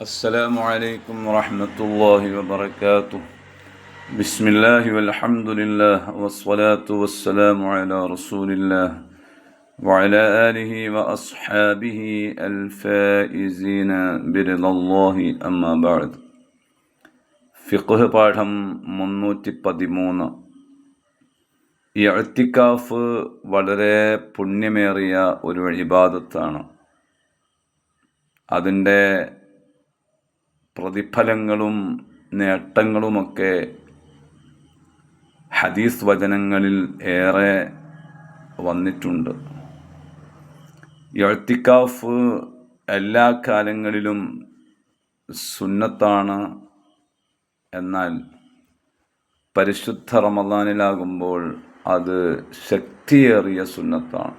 السلام عليكم ورحمة الله وبركاته بسم الله والحمد لله والصلاة والسلام على رسول الله وعلى آله وأصحابه الفائزين برضا الله أما بعد ഫിഖ് പാഠം മുന്നൂറ്റി പതിമൂന്ന് എഴുത്തിക്കാഫ് വളരെ പുണ്യമേറിയ ഒരു ഇബാദത്താണ് അതിൻ്റെ പ്രതിഫലങ്ങളും നേട്ടങ്ങളുമൊക്കെ ഹദീസ് വചനങ്ങളിൽ ഏറെ വന്നിട്ടുണ്ട്. എഴുത്തിക്കാഫ് എല്ലാ കാലങ്ങളിലും സുന്നത്താണ് എന്നാൽ പരിശുദ്ധ റമദാനിലാകുമ്പോൾ അത് ശക്തിയേറിയ സുന്നത്താണ്.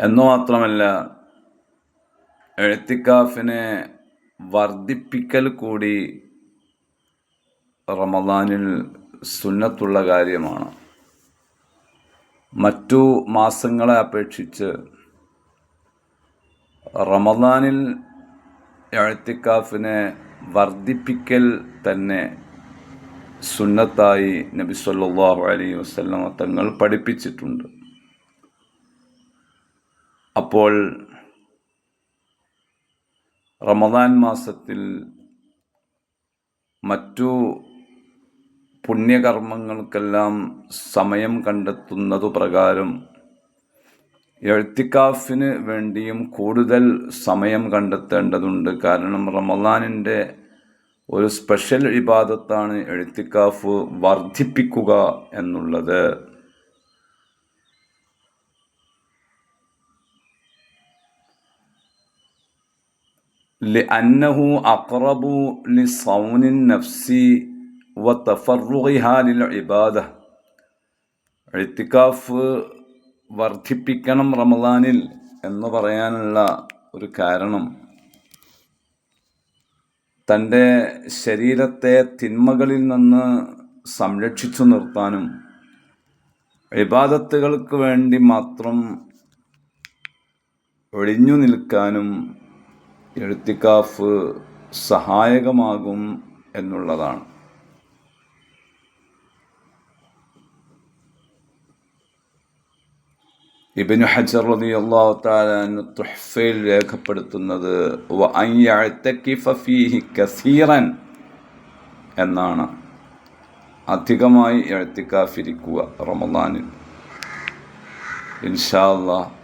എന്നു മാത്രമല്ല എഴുത്തിക്കാഫിനെ വർദ്ധിപ്പിക്കൽ കൂടി റമദാനിൽ സുന്നത്തുള്ള കാര്യമാണ്. മറ്റു മാസങ്ങളെ അപേക്ഷിച്ച് റമദാനിൽ എഴുത്തിക്കാഫിനെ വർദ്ധിപ്പിക്കൽ തന്നെ സുന്നത്തായി നബി സല്ലാഹു അലൈഹി വസ്ലമ തങ്ങൾ പഠിപ്പിച്ചിട്ടുണ്ട്. അപ്പോൾ റമദാൻ മാസത്തിൽ മറ്റു പുണ്യകർമ്മങ്ങൾക്കെല്ലാം സമയം കണ്ടെത്തുന്നതു പ്രകാരം എഴുത്തിക്കാഫിന് വേണ്ടിയും കൂടുതൽ സമയം കണ്ടെത്തേണ്ടതുണ്ട്. കാരണം റമദാനിന്റെ ഒരു സ്പെഷ്യൽ ഇബാദത്താണ് എഴുത്തിക്കാഫ് വർദ്ധിപ്പിക്കുക എന്നുള്ളത്. لأنه أقرب لصون النفس وتفرغها للعبادة. اعتكاف വർദ്ധിപ്പിക്കണം റമദാനിൽ എന്ന് പറയാനുള്ള ഒരു കാരണം. തന്റെ ശരീരത്തെ തിന്മകളിൽ നിന്ന് സംരക്ഷിച്ചു നിർത്താനും ഇബാദത്തുകൾക്ക് വേണ്ടി മാത്രം ഒഴിഞ്ഞു നിൽക്കാനും എഴുത്തിക്കാഫ് സഹായകമാകും എന്നുള്ളതാണ്. ഇബിന് ഹജർ റതി അള്ളാഹു താലു തുഹ്ഫയിൽ രേഖപ്പെടുത്തുന്നത് കസീറൻ എന്നാണ്. അധികമായി എഴുത്തിക്കാഫിരിക്കുക റമദാനിൽ. ഇൻഷാല്ല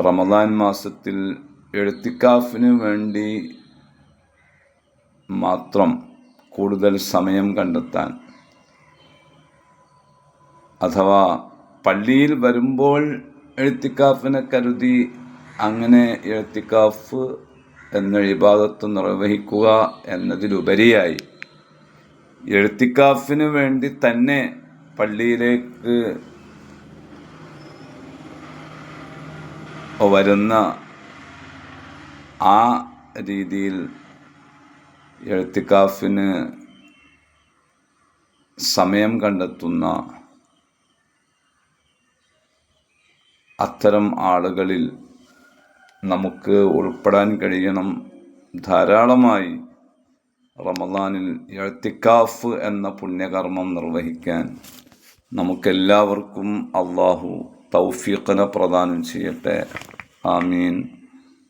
റമദാൻ മാസത്തിൽ എഴുത്തിക്കാഫിന് വേണ്ടി മാത്രം കൂടുതൽ സമയം കണ്ടെത്താൻ അഥവാ പള്ളിയിൽ വരുമ്പോൾ എഴുത്തിക്കാഫിനെ കരുതി അങ്ങനെ എഴുത്തിക്കാഫ് എന്ന ഇബാദത്ത് നിർവഹിക്കുക എന്നതിലുപരിയായി എഴുത്തിക്കാഫിന് വേണ്ടി തന്നെ പള്ളിയിലേക്ക് വരുന്ന ആ രീതിയിൽ എഴുത്തിക്കാഫിന് സമയം കണ്ടെത്തുന്ന അത്തരം ആളുകളിൽ നമുക്ക് ഉൾപ്പെടാൻ കഴിയണം. ധാരാളമായി റമദാനിൽ എഴുത്തിക്കാഫ് എന്ന പുണ്യകർമ്മം നിർവഹിക്കാൻ നമുക്കെല്ലാവർക്കും അള്ളാഹു തൗഫീഖന പ്രദാനം ചെയ്യട്ടെ. ആമീൻ.